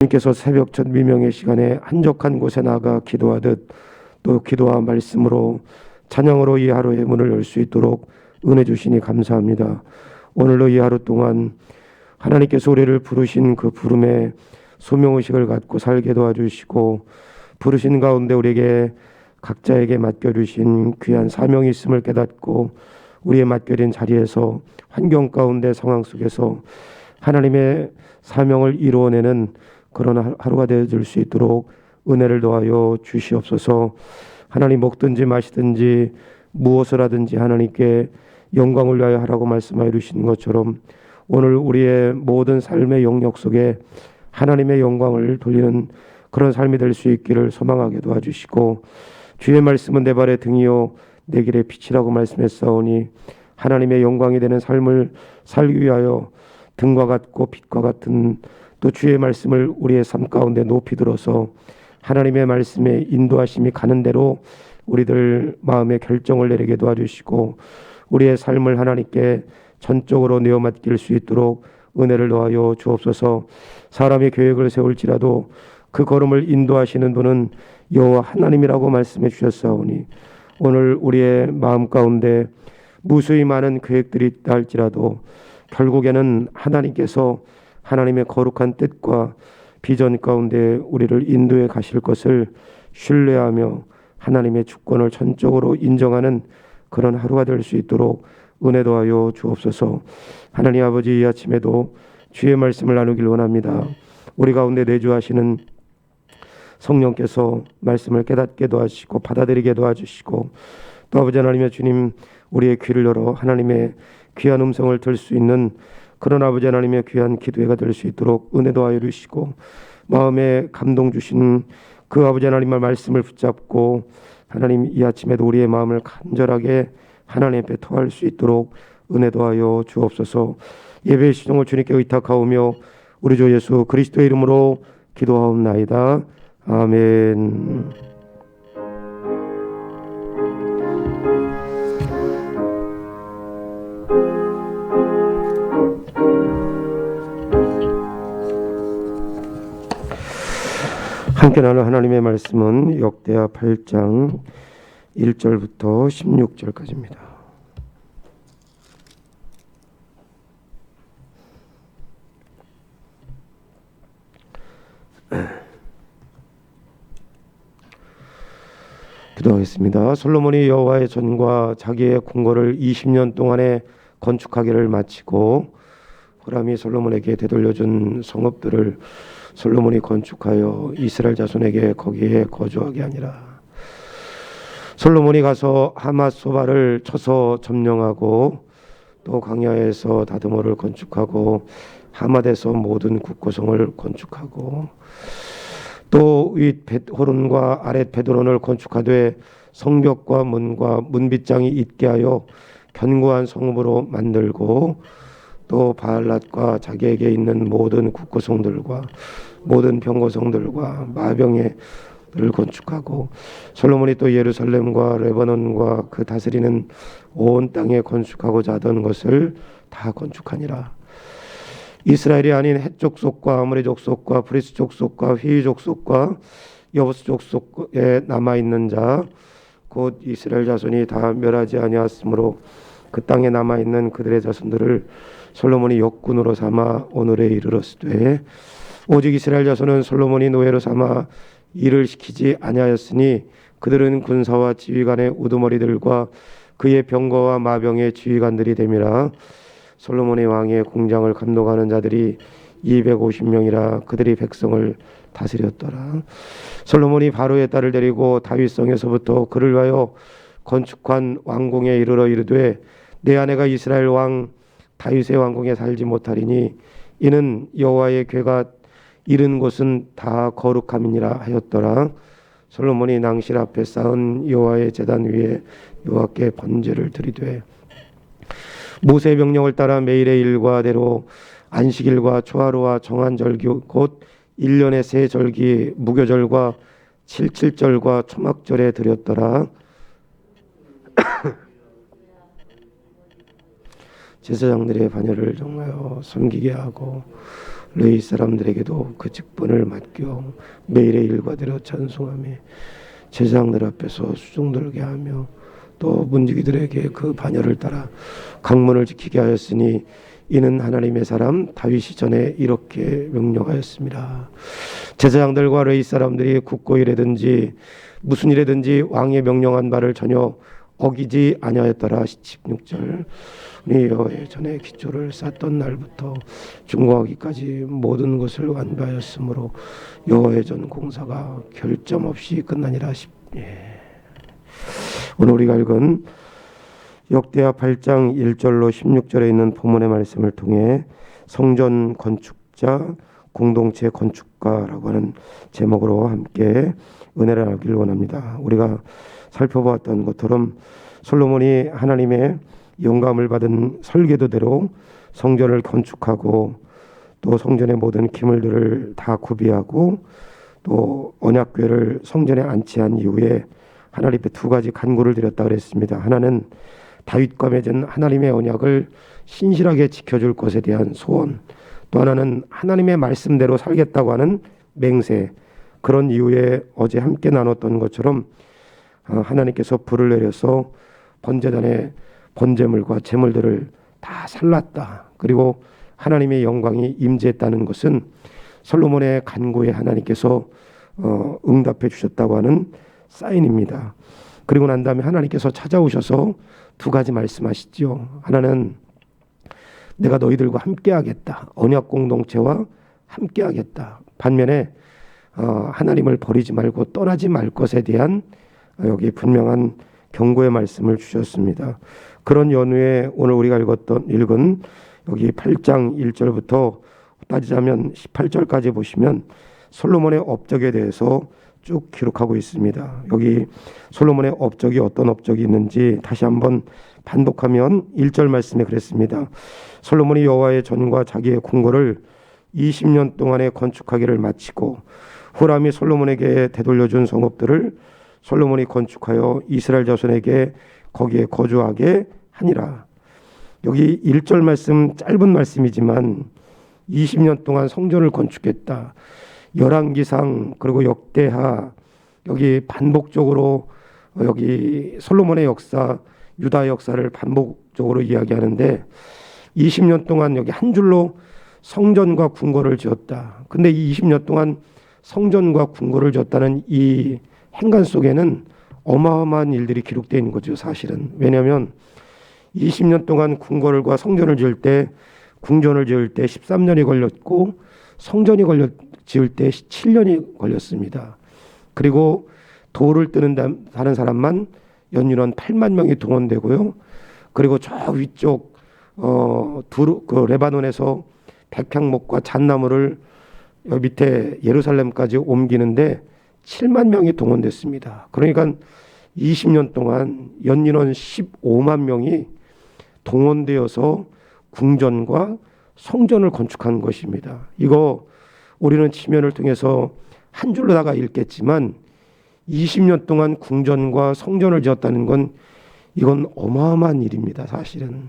주님께서 새벽 첫 미명의 시간에 한적한 곳에 나가 기도하듯 또 기도와 말씀으로 찬양으로 이 하루의 문을 열 수 있도록 은혜 주시니 감사합니다. 오늘도 이 하루 동안 하나님께서 우리를 부르신 그 부름에 소명의식을 갖고 살게 도와주시고 부르신 가운데 우리에게 각자에게 맡겨주신 귀한 사명이 있음을 깨닫고 우리의 맡겨진 자리에서 환경 가운데 상황 속에서 하나님의 사명을 이루어내는 그런 하- 하루가 되어줄 수 있도록 은혜를 더하여 주시옵소서. 하나님 먹든지 마시든지 무엇을 하든지 하나님께 영광을 위하여 하라고 말씀하여 주신 것처럼 오늘 우리의 모든 삶의 영역 속에 하나님의 영광을 돌리는 그런 삶이 될 수 있기를 소망하게 도와주시고 주의 말씀은 내 발의 등이요 내 길의 빛이라고 말씀했사오니 하나님의 영광이 되는 삶을 살기 위하여 등과 같고 빛과 같은 또 주의 말씀을 우리의 삶 가운데 높이 들어서 하나님의 말씀에 인도하심이 가는 대로 우리들 마음의 결정을 내리게 도와주시고 우리의 삶을 하나님께 전적으로 내어 맡길 수 있도록 은혜를 더하여 주옵소서. 사람이 계획을 세울지라도 그 걸음을 인도하시는 분은 여호와 하나님이라고 말씀해 주셨사오니 오늘 우리의 마음 가운데 무수히 많은 계획들이 있다 할지라도 결국에는 하나님께서 하나님의 거룩한 뜻과 비전 가운데 우리를 인도해 가실 것을 신뢰하며 하나님의 주권을 전적으로 인정하는 그런 하루가 될 수 있도록 은혜 도 하여 주옵소서. 하나님 아버지 이 아침에도 주의 말씀을 나누길 원합니다. 우리 가운데 내주하시는 성령께서 말씀을 깨닫게 도와주시고 받아들이게 도와주시고 또 아버지 하나님의 주님 우리의 귀를 열어 하나님의 귀한 음성을 들 수 있는 그런 아버지 하나님의 귀한 기도회가 될 수 있도록 은혜 도 하여 주시고 마음에 감동 주신 그 아버지 하나님의 말씀을 붙잡고 하나님 이 아침에도 우리의 마음을 간절하게 하나님 앞에 토할 수 있도록 은혜 도 하여 주옵소서 예배의 시종을 주님께 의탁하오며 우리 주 예수 그리스도의 이름으로 기도하옵나이다 아멘. 함께 나눌 하나님의 말씀은 역대하 8장 1절부터 16절까지입니다. 기도하겠습니다. 솔로몬이 여호와의 전과 자기의 궁궐을 20년 동안에 건축하기를 마치고 호람이 솔로몬에게 되돌려준 성읍들을 솔로몬이 건축하여 이스라엘 자손에게 거기에 거주하게 하니라. 솔로몬이 가서 하맛 소바를 쳐서 점령하고 또 광야에서 다드모를 건축하고 하맛에서 모든 국고성을 건축하고 또 윗 호론과 아랫 베드론을 건축하되 성벽과 문과 문빗장이 있게 하여 견고한 성읍으로 만들고 또 바알랏과 자기에게 있는 모든 국고성들과 모든 병거성들과 마병의 을 건축하고 솔로몬이 또 예루살렘과 레바논과 그 다스리는 온 땅에 건축하고자 하던 것을 다 건축하니라. 이스라엘이 아닌 헷 족속과 아모리 족속과 브리스 족속과 휘 족속과 여부스 족속에 남아 있는 자 곧 이스라엘 자손이 다 멸하지 아니하였으므로 그 땅에 남아 있는 그들의 자손들을 솔로몬이 역군으로 삼아 오늘에 이르렀으되 오직 이스라엘 자손은 솔로몬이 노예로 삼아 일을 시키지 아니하였으니 그들은 군사와 지휘관의 우두머리들과 그의 병거와 마병의 지휘관들이 됨이라 솔로몬의 왕의 공장을 감독하는 자들이 250명이라 그들이 백성을 다스렸더라. 솔로몬이 바로의 딸을 데리고 다윗성에서부터 그를 위하여 건축한 왕궁에 이르러 이르되 내 아내가 이스라엘 왕 다윗의 왕궁에 살지 못하리니 이는 여호와의 괴가 이른 곳은 다 거룩함이니라 하였더라. 솔로몬이 낭실 앞에 쌓은 여호와의 제단 위에 여호와께 번제를 드리되 모세 명령을 따라 매일의 일과대로 안식일과 초하루와 정한절기 곧 1년의 세 절기 무교절과 칠칠절과 초막절에 드렸더라. 제사장들의 반열을 정하여 섬기게 하고 레이 사람들에게도 그 직분을 맡겨 매일의 일과대로 찬송하며 제사장들 앞에서 수종들게 하며 또 문지기들에게 그 반열을 따라 강문을 지키게 하였으니 이는 하나님의 사람 다윗이 전에 이렇게 명령하였습니다. 제사장들과 레이 사람들이 국고 일에든지 무슨 일에든지 왕의 명령한 바를 전혀 어기지 아니하였더라 16절 우리 여호와의 전에 기초를 쌓던 날부터 중공하기까지 모든 것을 완비하였으므로 여호와의 전 공사가 결점 없이 끝나니라 십 예. 오늘 우리가 읽은 역대하 8장 1절로 16절에 있는 본문의 말씀을 통해 성전 건축자 공동체 건축가라고 하는 제목으로 함께 은혜를 알기를 원합니다. 우리가 살펴보았던 것처럼 솔로몬이 하나님의 영감을 받은 설계도대로 성전을 건축하고 또 성전의 모든 기물들을 다 구비하고 또 언약궤를 성전에 안치한 이후에 하나님 앞에 두 가지 간구를 드렸다 그랬습니다. 하나는 다윗과 맺은 하나님의 언약을 신실하게 지켜줄 것에 대한 소원, 또 하나는 하나님의 말씀대로 살겠다고 하는 맹세. 그런 이후에 어제 함께 나눴던 것처럼 어, 하나님께서 불을 내려서 번제단의 번제물과 제물들을 다 살랐다. 그리고 하나님의 영광이 임재했다는 것은 솔로몬의 간구에 하나님께서 어, 응답해 주셨다고 하는 사인입니다. 그리고 난 다음에 하나님께서 찾아오셔서 두 가지 말씀하시죠. 하나는 내가 너희들과 함께하겠다. 언약 공동체와 함께하겠다. 반면에 어, 하나님을 버리지 말고 떠나지 말 것에 대한 여기 분명한 경고의 말씀을 주셨습니다. 그런 연후에 오늘 우리가 읽었던 읽은 여기 8장 1절부터 따지자면 18절까지 보시면 솔로몬의 업적에 대해서 쭉 기록하고 있습니다. 여기 솔로몬의 업적이 어떤 업적이 있는지 다시 한번 반복하면 1절 말씀에 그랬습니다. 솔로몬이 여호와의 전과 자기의 궁궐을 20년 동안에 건축하기를 마치고 후람이 솔로몬에게 되돌려준 성읍들을 솔로몬이 건축하여 이스라엘 자손에게 거기에 거주하게 하니라. 여기 1절 말씀 짧은 말씀이지만 20년 동안 성전을 건축했다. 열왕기상 그리고 역대하 여기 반복적으로 여기 솔로몬의 역사, 유다 역사를 반복적으로 이야기하는데 20년 동안 여기 한 줄로 성전과 궁궐을 지었다. 근데 이 20년 동안 성전과 궁궐을 지었다는 이 행간 속에는 어마어마한 일들이 기록되어 있는 거죠, 사실은. 왜냐하면 20년 동안 궁궐과 성전을 지을 때 궁전을 지을 때 13년이 걸렸고 성전이 걸렸 지을 때 7년이 걸렸습니다. 그리고 돌을 뜨는 다는 사람만 연인원 8만 명이 동원되고요. 그리고 저 위쪽 어 두루 그 레바논에서 백향목과 잣나무를 밑에 예루살렘까지 옮기는데 7만 명이 동원됐습니다. 그러니까 20년 동안 연인원 15만 명이 동원되어서 궁전과 성전을 건축한 것입니다. 이거 우리는 지면을 통해서 한 줄로 다가 읽겠지만 20년 동안 궁전과 성전을 지었다는 건 이건 어마어마한 일입니다. 사실은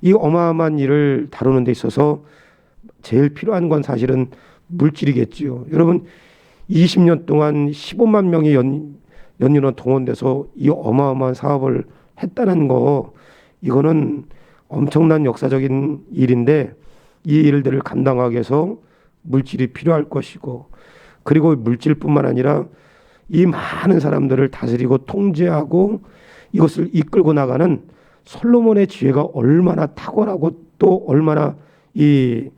이 어마어마한 일을 다루는 데 있어서 제일 필요한 건 사실은 물질이겠지요. 여러분 20년 동안 15만 명의 연, 연인원 동원돼서 이 어마어마한 사업을 했다는 거 이거는 엄청난 역사적인 일인데 이 일들을 감당하기 위해서 물질이 필요할 것이고 그리고 물질뿐만 아니라 이 많은 사람들을 다스리고 통제하고 이것을 이끌고 나가는 솔로몬의 지혜가 얼마나 탁월하고 또 얼마나 이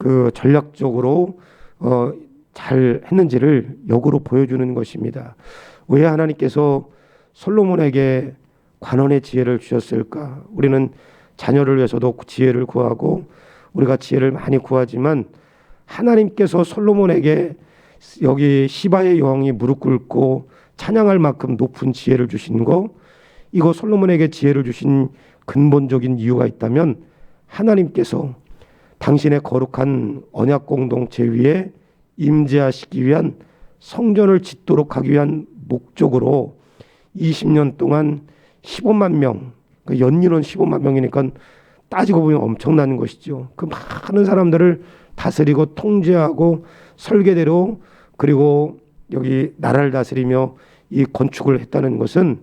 그 전략적으로 어, 잘 했는지를 역으로 보여주는 것입니다. 왜 하나님께서 솔로몬에게 관원의 지혜를 주셨을까? 우리는 자녀를 위해서도 지혜를 구하고 우리가 지혜를 많이 구하지만 하나님께서 솔로몬에게 여기 시바의 여왕이 무릎 꿇고 찬양할 만큼 높은 지혜를 주신 거 이거 솔로몬에게 지혜를 주신 근본적인 이유가 있다면 하나님께서 당신의 거룩한 언약 공동체 위에 임재하시기 위한 성전을 짓도록 하기 위한 목적으로 20년 동안 15만 명, 그 연인원 15만 명이니까 따지고 보면 엄청난 것이죠. 그 많은 사람들을 다스리고 통제하고 설계대로 그리고 여기 나라를 다스리며 이 건축을 했다는 것은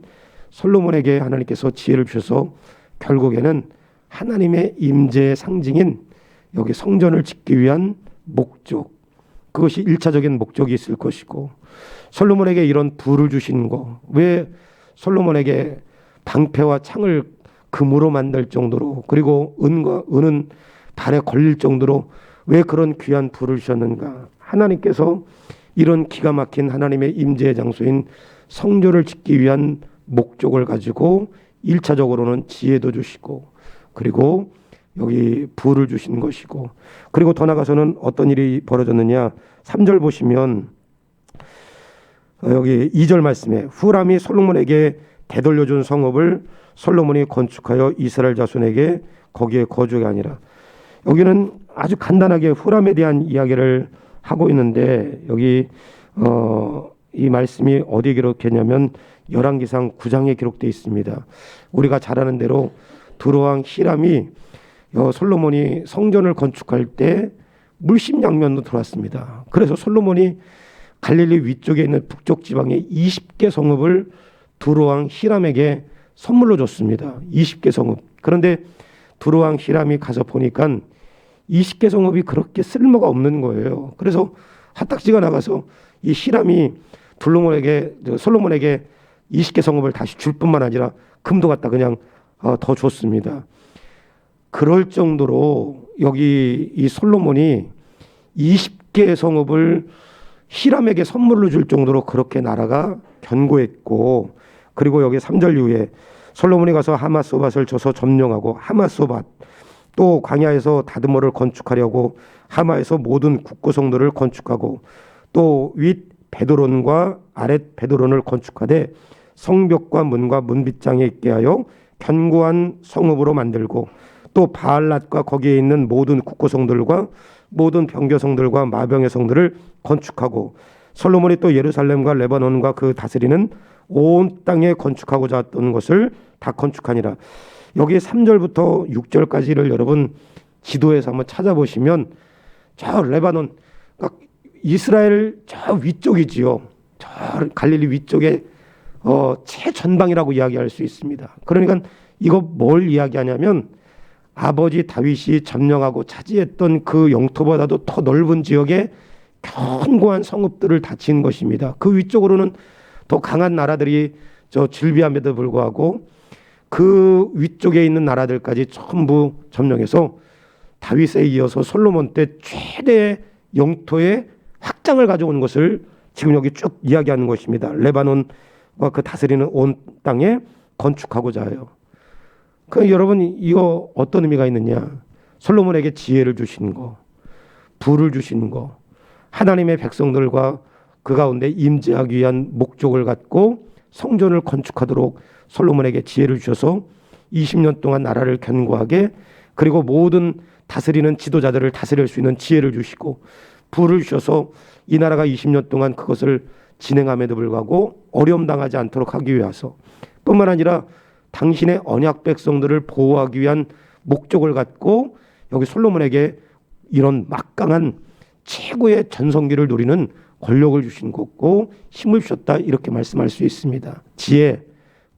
솔로몬에게 하나님께서 지혜를 주셔서 결국에는 하나님의 임재의 상징인 여기 성전을 짓기 위한 목적 그것이 일차적인 목적이 있을 것이고 솔로몬에게 이런 부를 주신 거 왜 솔로몬에게 방패와 창을 금으로 만들 정도로 그리고 은과 은은 발에 걸릴 정도로 왜 그런 귀한 부를 주셨는가? 하나님께서 이런 기가 막힌 하나님의 임재의 장소인 성전을 짓기 위한 목적을 가지고 일차적으로는 지혜도 주시고 그리고 여기 부를 주신 것이고 그리고 더 나가서는 어떤 일이 벌어졌느냐 3절 보시면 어, 여기 2절 말씀에 후람이 솔로몬에게 되돌려 준 성읍을 솔로몬이 건축하여 이스라엘 자손에게 거기에 거주가 아니라 여기는 아주 간단하게 후람에 대한 이야기를 하고 있는데 여기 어, 이 말씀이 어디에 기록했냐면 열왕기상 9장에 기록되어 있습니다. 우리가 잘 아는 대로 두로왕 히람이 어, 솔로몬이 성전을 건축할 때 물심양면으로 들어왔습니다. 그래서 솔로몬이 갈릴리 위쪽에 있는 북쪽 지방의 20개 성읍을 두로왕 히람에게 선물로 줬습니다. 20개 성읍. 그런데 두로왕 히람이 가서 보니까 20개 성읍이 그렇게 쓸모가 없는 거예요. 그래서 화딱지가 나가서 이 히람이 둘로몬에게 솔로몬에게 20개 성읍을 다시 줄 뿐만 아니라 금도 갖다 그냥 어, 더 줬습니다. 그럴 정도로 여기 이 솔로몬이 20개 성읍을 히람에게 선물로 줄 정도로 그렇게 나라가 견고했고 그리고 여기 3절 이후에 솔로몬이 가서 하마소밭을 쳐서 점령하고 하마소밭 또 광야에서 다드모를 건축하려고 하마에서 모든 국고성들을 건축하고 또 윗 베드론과 아랫 베드론을 건축하되 성벽과 문과 문빗장에 있게 하여 견고한 성읍으로 만들고 또 바알랏과 거기에 있는 모든 국고성들과 모든 병교성들과 마병의 성들을 건축하고 솔로몬이 또 예루살렘과 레바논과 그 다스리는 온 땅에 건축하고자 했던 것을 다 건축하니라. 여기 3절부터 6절까지를 여러분 지도에서 한번 찾아보시면 저 레바논 그러니까 이스라엘 저 위쪽이지요. 저 갈릴리 위쪽에 어, 최전방이라고 이야기할 수 있습니다. 그러니까 이거 뭘 이야기하냐면 아버지 다윗이 점령하고 차지했던 그 영토보다도 더 넓은 지역에 견고한 성읍들을 다친 것입니다. 그 위쪽으로는 더 강한 나라들이 저 질비함에도 불구하고 그 위쪽에 있는 나라들까지 전부 점령해서 다윗에 이어서 솔로몬 때 최대 영토의 확장을 가져온 것을 지금 여기 쭉 이야기하는 것입니다. 레바논과 그 다스리는 온 땅에 건축하고자 해요. 그 여러분 이거 어떤 의미가 있느냐? 솔로몬에게 지혜를 주신 거, 부를 주신 거, 하나님의 백성들과 그 가운데 임재하기 위한 목적을 갖고 성전을 건축하도록 솔로몬에게 지혜를 주셔서 20년 동안 나라를 견고하게 그리고 모든 다스리는 지도자들을 다스릴 수 있는 지혜를 주시고 부를 주셔서 이 나라가 20년 동안 그것을 진행함에도 불구하고 어려움 당하지 않도록 하기 위해서 뿐만 아니라 당신의 언약 백성들을 보호하기 위한 목적을 갖고 여기 솔로몬에게 이런 막강한 최고의 전성기를 누리는 권력을 주신 거고 힘을 주셨다 이렇게 말씀할 수 있습니다. 지혜,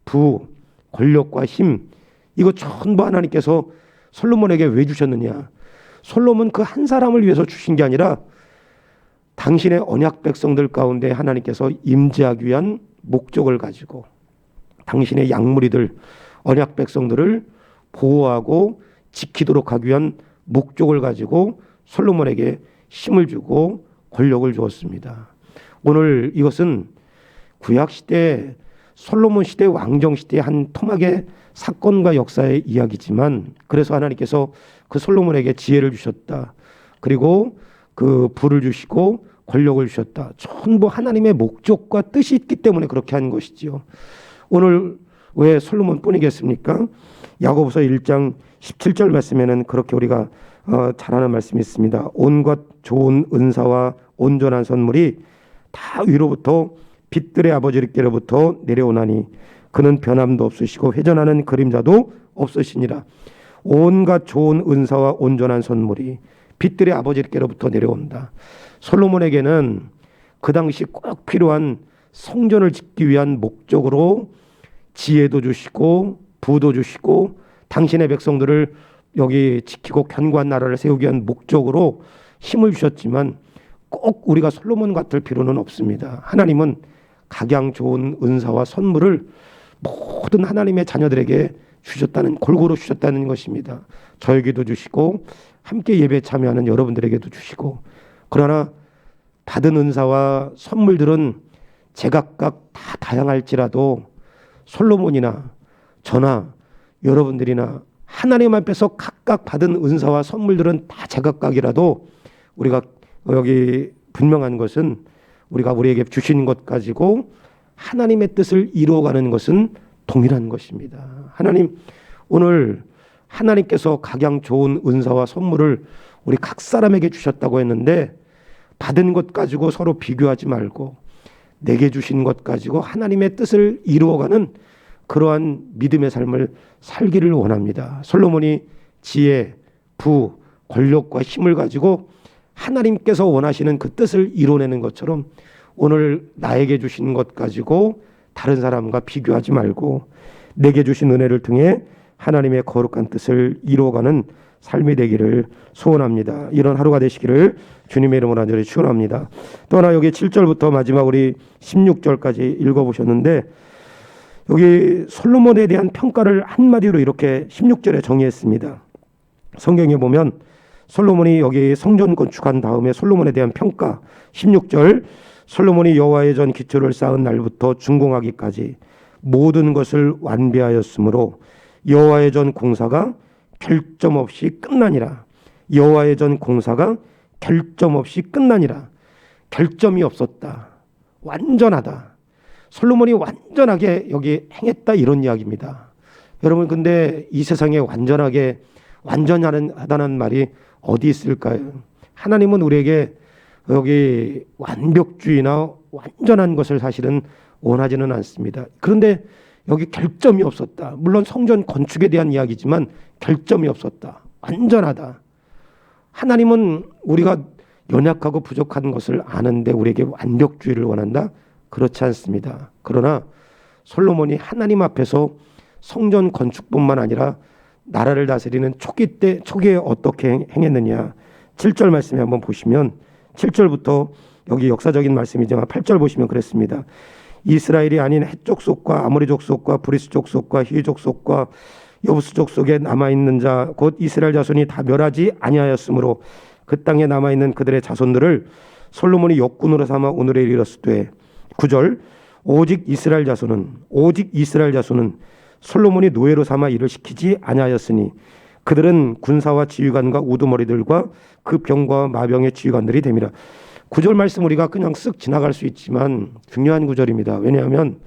부, 권력과 힘 이거 전부 하나님께서 솔로몬에게 왜 주셨느냐? 솔로몬 그 한 사람을 위해서 주신 게 아니라 당신의 언약 백성들 가운데 하나님께서 임재하기 위한 목적을 가지고 당신의 양무리들 언약 백성들을 보호하고 지키도록 하기 위한 목적을 가지고 솔로몬에게 힘을 주고 권력을 주었습니다. 오늘 이것은 구약 시대 솔로몬 시대 왕정 시대 한 토막의 사건과 역사의 이야기지만 그래서 하나님께서 그 솔로몬에게 지혜를 주셨다. 그리고 그 불을 주시고 권력을 주셨다. 전부 하나님의 목적과 뜻이 있기 때문에 그렇게 한 것이지요. 오늘 왜 솔로몬뿐이겠습니까? 야고보서 1장 17절 말씀에는 그렇게 우리가 어, 잘하는 말씀이 있습니다. 온것 좋은 은사와 온전한 선물이 다 위로부터 빛들의 아버지께로부터 내려오나니 그는 변함도 없으시고 회전하는 그림자도 없으시니라. 온갖 좋은 은사와 온전한 선물이 빛들의 아버지께로부터 내려온다. 솔로몬에게는 그 당시 꼭 필요한 성전을 짓기 위한 목적으로 지혜도 주시고 부도 주시고 당신의 백성들을 여기 지키고 견고한 나라를 세우기 위한 목적으로 힘을 주셨지만 꼭 우리가 솔로몬 같을 필요는 없습니다. 하나님은 각양 좋은 은사와 선물을 모든 하나님의 자녀들에게 주셨다는 골고루 주셨다는 것입니다. 저에게도 주시고 함께 예배 참여하는 여러분들에게도 주시고 그러나 받은 은사와 선물들은 제각각 다 다양할지라도 솔로몬이나 저나 여러분들이나 하나님 앞에서 각각 받은 은사와 선물들은 다 제각각이라도 우리가 여기 분명한 것은 우리가 우리에게 주신 것 가지고 하나님의 뜻을 이루어가는 것은 동일한 것입니다. 하나님 오늘 하나님께서 각양 좋은 은사와 선물을 우리 각 사람에게 주셨다고 했는데 받은 것 가지고 서로 비교하지 말고 내게 주신 것 가지고 하나님의 뜻을 이루어가는 그러한 믿음의 삶을 살기를 원합니다. 솔로몬이 지혜, 부, 권력과 힘을 가지고 하나님께서 원하시는 그 뜻을 이뤄내는 것처럼 오늘 나에게 주신 것 가지고 다른 사람과 비교하지 말고 내게 주신 은혜를 통해 하나님의 거룩한 뜻을 이루어가는 삶이 되기를 소원합니다. 이런 하루가 되시기를 주님의 이름으로 간절히 축원합니다. 또 하나 여기 7절부터 마지막 우리 16절까지 읽어보셨는데 여기 솔로몬에 대한 평가를 한마디로 이렇게 16절에 정의했습니다. 성경에 보면 솔로몬이 여기 성전 건축한 다음에 솔로몬에 대한 평가 16절 솔로몬이 여호와의 전 기초를 쌓은 날부터 준공하기까지 모든 것을 완비하였으므로 여호와의 전 공사가 결점 없이 끝나니라. 여호와의 전 공사가 결점 없이 끝나니라. 결점이 없었다. 완전하다. 솔로몬이 완전하게 여기 행했다 이런 이야기입니다. 여러분 근데 이 세상에 완전하게 완전하다는 말이 어디 있을까요? 하나님은 우리에게 여기 완벽주의나 완전한 것을 사실은 원하지는 않습니다. 그런데 여기 결점이 없었다. 물론 성전 건축에 대한 이야기지만 결점이 없었다. 완전하다. 하나님은 우리가 연약하고 부족한 것을 아는데 우리에게 완벽주의를 원한다? 그렇지 않습니다. 그러나 솔로몬이 하나님 앞에서 성전 건축뿐만 아니라 나라를 다스리는 초기 때 초기에 어떻게 행했느냐 7절 말씀에 한번 보시면 7절부터 여기 역사적인 말씀이지만 8절 보시면 그랬습니다. 이스라엘이 아닌 해족 속과 아모리 족 속과 브리스 족 속과 히 족 속과 여부스 족 속에 남아 있는 자 곧 이스라엘 자손이 다 멸하지 아니하였으므로 그 땅에 남아 있는 그들의 자손들을 솔로몬이 역군으로 삼아 오늘에 이르렀으되 9절 오직 이스라엘 자손은 오직 이스라엘 자손은 솔로몬이 노예로 삼아 일을 시키지 아니하였으니 그들은 군사와 지휘관과 우두머리들과 그 병과 마병의 지휘관들이 됨이라. 구절 말씀 우리가 그냥 쓱 지나갈 수 있지만 중요한 구절입니다. 왜냐하면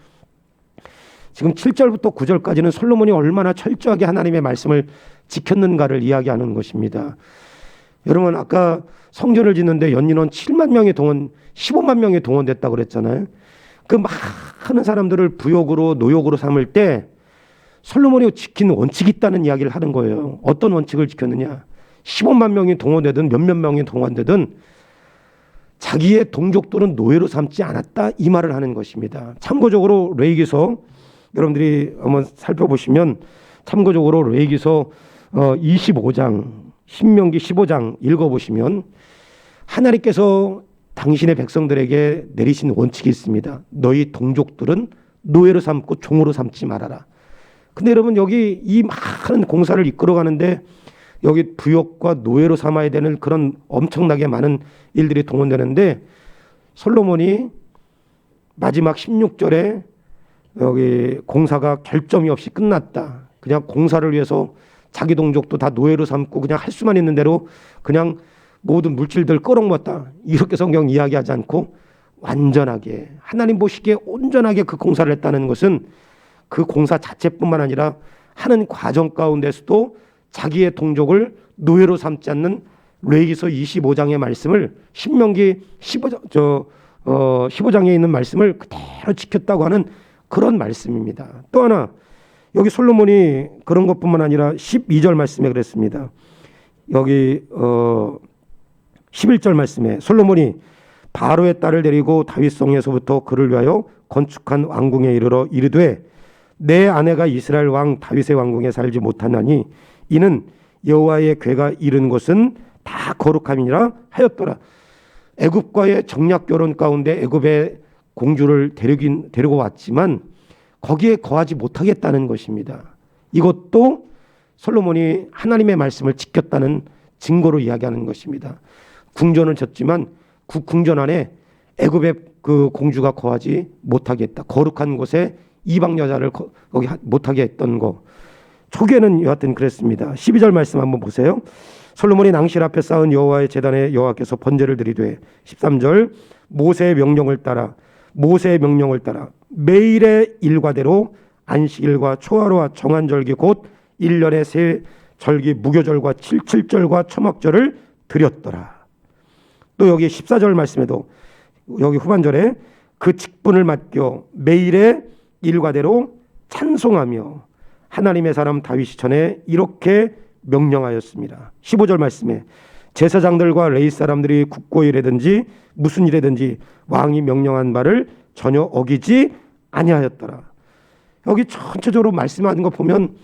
지금 7절부터 9절까지는 솔로몬이 얼마나 철저하게 하나님의 말씀을 지켰는가를 이야기하는 것입니다. 여러분 아까 성전을 짓는데 연인원 7만 명이 동원 15만 명이 동원됐다고 그랬잖아요. 그 많은 사람들을 부욕으로 노욕으로 삼을 때 솔로몬이 지킨 원칙이 있다는 이야기를 하는 거예요. 어떤 원칙을 지켰느냐? 15만 명이 동원되든 몇몇 명이 동원되든 자기의 동족들은 노예로 삼지 않았다 이 말을 하는 것입니다. 참고적으로 레이기서 여러분들이 한번 살펴보시면 참고적으로 레이기서 25장 어, 신명기 15장 읽어보시면 하나님께서 당신의 백성들에게 내리신 원칙이 있습니다. 너희 동족들은 노예로 삼고 종으로 삼지 말아라. 근데 여러분 여기 이 많은 공사를 이끌어가는데 여기 부역과 노예로 삼아야 되는 그런 엄청나게 많은 일들이 동원되는데 솔로몬이 마지막 16절에 여기 공사가 결점이 없이 끝났다. 그냥 공사를 위해서 자기 동족도 다 노예로 삼고 그냥 할 수만 있는 대로 그냥 모든 물질들 끌어모았다. 이렇게 성경 이야기하지 않고 완전하게 하나님 보시기에 온전하게 그 공사를 했다는 것은 그 공사 자체뿐만 아니라 하는 과정 가운데서도 자기의 동족을 노예로 삼지 않는 레이기서 25장의 말씀을 신명기 15장 저 어, 15장에 있는 말씀을 그대로 지켰다고 하는 그런 말씀입니다. 또 하나 여기 솔로몬이 그런 것뿐만 아니라 12절 말씀에 그랬습니다. 여기 어 11절 말씀에 솔로몬이 바로의 딸을 데리고 다윗성에서부터 그를 위하여 건축한 왕궁에 이르러 이르되 내 아내가 이스라엘 왕 다윗의 왕궁에 살지 못하나니 이는 여호와의 괴가 이른 곳은 다 거룩함이니라 하였더라. 애굽과의 정략 결혼 가운데 애굽의 공주를 데리긴 데리고 왔지만 거기에 거하지 못하겠다는 것입니다. 이것도 솔로몬이 하나님의 말씀을 지켰다는 증거로 이야기하는 것입니다. 궁전을 졌지만 그 궁전 안에 애굽의 그 공주가 거하지 못하겠다. 거룩한 곳에 이방 여자를 거, 거기 하- 못하게 했던 거. 초기에는 여하튼 그랬습니다. 12절 말씀 한번 보세요. 솔로몬이 낭실 앞에 쌓은 여호와의 제단에 여호와께서 번제를 드리되 13절 모세의 명령을 따라 모세의 명령을 따라 매일의 일과대로 안식일과 초하루와 정한절기 곧 1년의 세 절기 무교절과 칠칠절과 초막절을 드렸더라. 또 여기 14절 말씀에도 여기 후반절에 그 직분을 맡겨 매일의 일과대로 찬송하며 하나님의 사람 다윗이 전에 이렇게 명령하였습니다. 15절 말씀에 제사장들과 레이 사람들이 국고 일이든지 무슨 일이든지 왕이 명령한 말을 전혀 어기지 아니하였더라. 여기 전체적으로 말씀하는 거 보면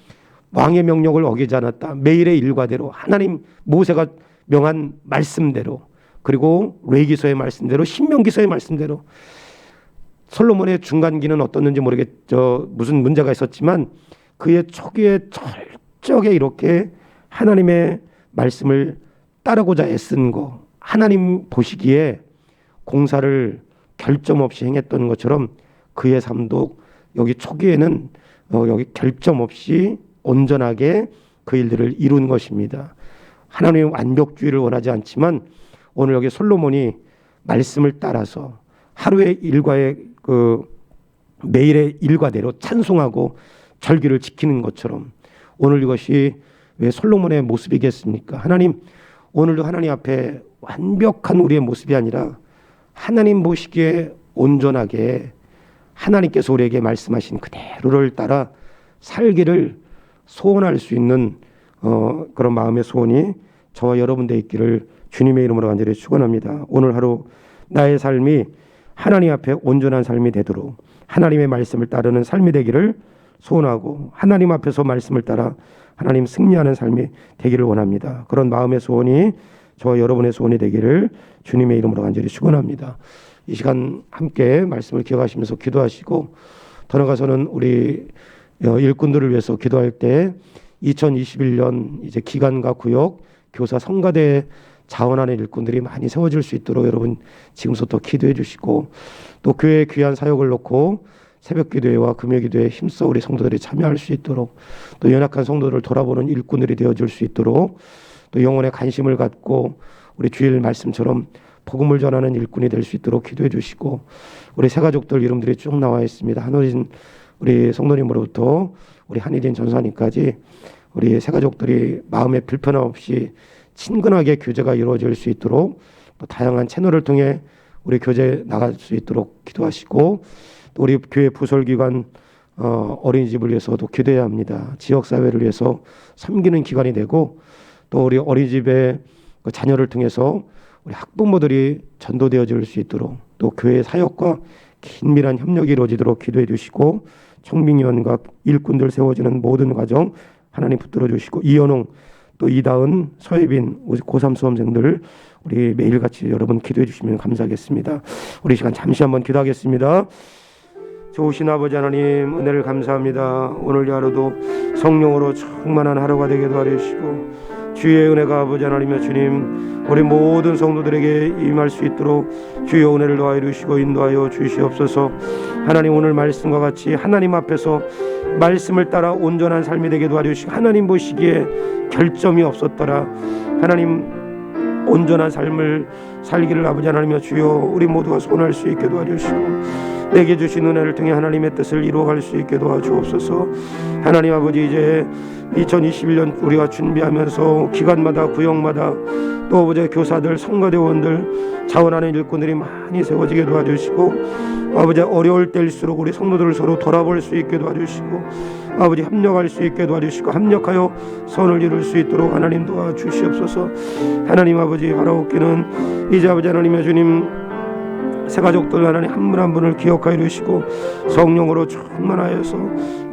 왕의 명령을 어기지 않았다. 매일의 일과대로 하나님 모세가 명한 말씀대로 그리고 레기서의 말씀대로 신명기서의 말씀대로 솔로몬의 중간기는 어떻는지 모르겠죠. 무슨 문제가 있었지만 그의 초기에 철저하게 이렇게 하나님의 말씀을 따르고자 애쓴 거 하나님 보시기에 공사를 결점 없이 행했던 것처럼 그의 삶도 여기 초기에는 어, 여기 결점 없이 온전하게 그 일들을 이룬 것입니다. 하나님의 완벽주의를 원하지 않지만 오늘 여기 솔로몬이 말씀을 따라서 하루의 일과의 그 매일의 일과대로 찬송하고 절기를 지키는 것처럼 오늘 이것이 왜 솔로몬의 모습이겠습니까? 하나님 오늘도 하나님 앞에 완벽한 우리의 모습이 아니라 하나님 보시기에 온전하게 하나님께서 우리에게 말씀하신 그대로를 따라 살기를 소원할 수 있는 어, 그런 마음의 소원이 저와 여러분 돼 있기를 주님의 이름으로 간절히 축원합니다. 오늘 하루 나의 삶이 하나님 앞에 온전한 삶이 되도록 하나님의 말씀을 따르는 삶이 되기를 소원하고 하나님 앞에서 말씀을 따라 하나님 승리하는 삶이 되기를 원합니다. 그런 마음의 소원이 저와 여러분의 소원이 되기를 주님의 이름으로 간절히 축원합니다. 이 시간 함께 말씀을 기억하시면서 기도하시고 더 나아가서는 우리 어, 일꾼들을 위해서 기도할 때 2021년 이제 기간과 구역 교사 성가대 자원하는 일꾼들이 많이 세워질 수 있도록 여러분 지금부터 기도해 주시고 또 교회의 귀한 사역을 놓고 새벽 기도회와 금요 기도에 힘써 우리 성도들이 참여할 수 있도록 또 연약한 성도들을 돌아보는 일꾼들이 되어 줄 수 있도록 또 영혼의 관심을 갖고 우리 주일 말씀처럼 복음을 전하는 일꾼이 될 수 있도록 기도해 주시고 우리 새 가족들 이름들이 쭉 나와 있습니다. 한호진 우리 성도님으로부터 우리 한희진 전사님까지 우리 새 가족들이 마음의 불편함 없이 친근하게 교제가 이루어질 수 있도록 또 다양한 채널을 통해 우리 교제 나갈 수 있도록 기도하시고 또 우리 교회 부설기관 어, 어린이집을 위해서도 기도해야 합니다. 지역 사회를 위해서 섬기는 기관이 되고 또 우리 어린이집의 그 자녀를 통해서 우리 학부모들이 전도되어질 수 있도록 또 교회 사역과 긴밀한 협력이 이루어지도록 기도해 주시고 청빙위원과 일꾼들 세워지는 모든 과정 하나님 붙들어 주시고 이현홍 또 이다은 우리 고3 수험생들 우리 매일같이 여러분 기도해 주시면 감사하겠습니다. 우리 시간 잠시 한번 기도하겠습니다. 좋으신 아버지 하나님 은혜를 감사합니다. 오늘 이 하루도 성령으로 충만한 하루가 되게 도와주시고 주의 은혜가 아버지 하나님의 주님 우리 모든 성도들에게 임할 수 있도록 주의 은혜를 도하여 주시고 인도하여 주시옵소서 하나님 오늘 말씀과 같이 하나님 앞에서 말씀을 따라 온전한 삶이 되게 도와주시고 하나님 보시기에 결점이 없었더라 하나님 온전한 삶을 살기를 아버지 하나님여 주여 우리 모두가 소원할 수 있게 도와주시고 내게 주신 은혜를 통해 하나님의 뜻을 이루어갈 수 있게 도와주옵소서. 하나님 아버지 이제 2021년 우리가 준비하면서 기간마다 구역마다 또 아버지 교사들 성가대원들 자원하는 일꾼들이 많이 세워지게 도와주시고 아버지 어려울 때일수록 우리 성도들을 서로 돌아볼 수 있게 도와주시고 아버지 합력할 수 있게 도와주시고 합력하여 선을 이룰 수 있도록 하나님 도와주시옵소서. 하나님 아버지 바라옵기는 이제 아버지 하나님의 주님 새 가족들 하나님 한 분 한 분을 기억하여 주시고 성령으로 충만하여서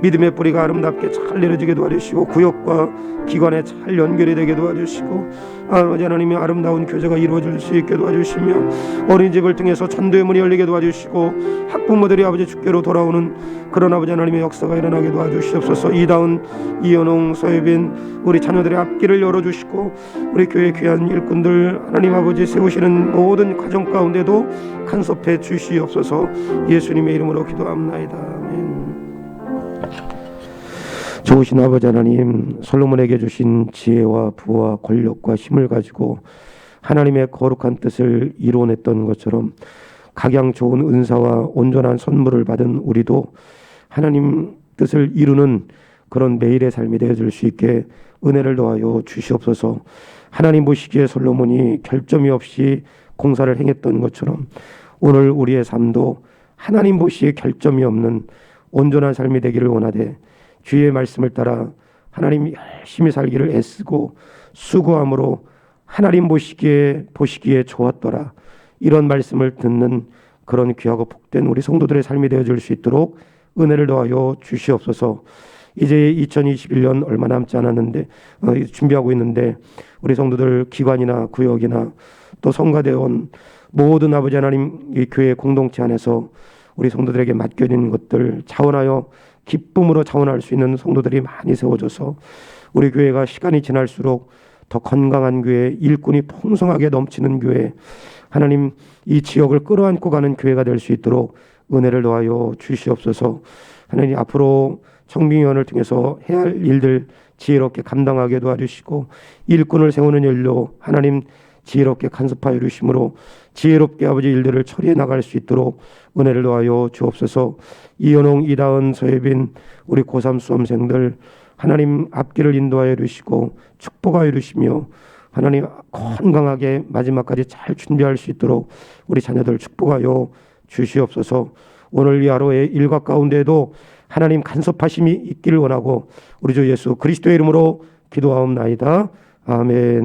믿음의 뿌리가 아름답게 잘 내려지게 도와주시고 구역과 기관에 잘 연결이 되게 도와주시고 아버지 하나님의 아름다운 교제가 이루어질 수 있게 도와주시며 어린이집을 통해서 전도의 문이 열리게 도와주시고 학부모들이 아버지 주께로 돌아오는 그런 아버지 하나님의 역사가 일어나게 도와주시옵소서 이다운 이현홍 서예빈 우리 자녀들의 앞길을 열어주시고 우리 교회 귀한 일꾼들 하나님 아버지 세우시는 모든 가정 가운데도 간섭해 주시옵소서 예수님의 이름으로 기도합나이다. 좋으신 아버지 하나님 솔로몬에게 주신 지혜와 부와 권력과 힘을 가지고 하나님의 거룩한 뜻을 이루어냈던 것처럼 각양 좋은 은사와 온전한 선물을 받은 우리도 하나님 뜻을 이루는 그런 매일의 삶이 되어질 수 있게 은혜를 더하여 주시옵소서. 하나님 보시기에 솔로몬이 결점이 없이 공사를 행했던 것처럼 오늘 우리의 삶도 하나님 보시기에 결점이 없는 온전한 삶이 되기를 원하되 주의 말씀을 따라 하나님 열심히 살기를 애쓰고 수고함으로 하나님 보시기에 보시기에 좋았더라 이런 말씀을 듣는 그런 귀하고 복된 우리 성도들의 삶이 되어질 수 있도록 은혜를 더하여 주시옵소서. 이제 2021년 얼마 남지 않았는데 어, 준비하고 있는데 우리 성도들 기관이나 구역이나 또 성가대원 모든 아버지 하나님 이 교회 공동체 안에서 우리 성도들에게 맡겨진 것들 자원하여 기쁨으로 자원할 수 있는 성도들이 많이 세워져서 우리 교회가 시간이 지날수록 더 건강한 교회, 일꾼이 풍성하게 넘치는 교회, 하나님 이 지역을 끌어안고 가는 교회가 될 수 있도록 은혜를 더하여 주시옵소서. 하나님 앞으로 청빙위원을 통해서 해야 할 일들 지혜롭게 감당하게 도와주시고 일꾼을 세우는 일로 하나님 지혜롭게 간섭하여 주심으로 지혜롭게 아버지 일들을 처리해 나갈 수 있도록 은혜를 더하여 주옵소서. 이현홍, 이다은, 서예빈 우리 고3 수험생들 하나님 앞길을 인도하여 주시고 축복하여 주시며 하나님 건강하게 마지막까지 잘 준비할 수 있도록 우리 자녀들 축복하여 주시옵소서. 오늘 이 하루의 일과 가운데에도 하나님 간섭하심이 있기를 원하고 우리 주 예수 그리스도의 이름으로 기도하옵나이다. 아멘.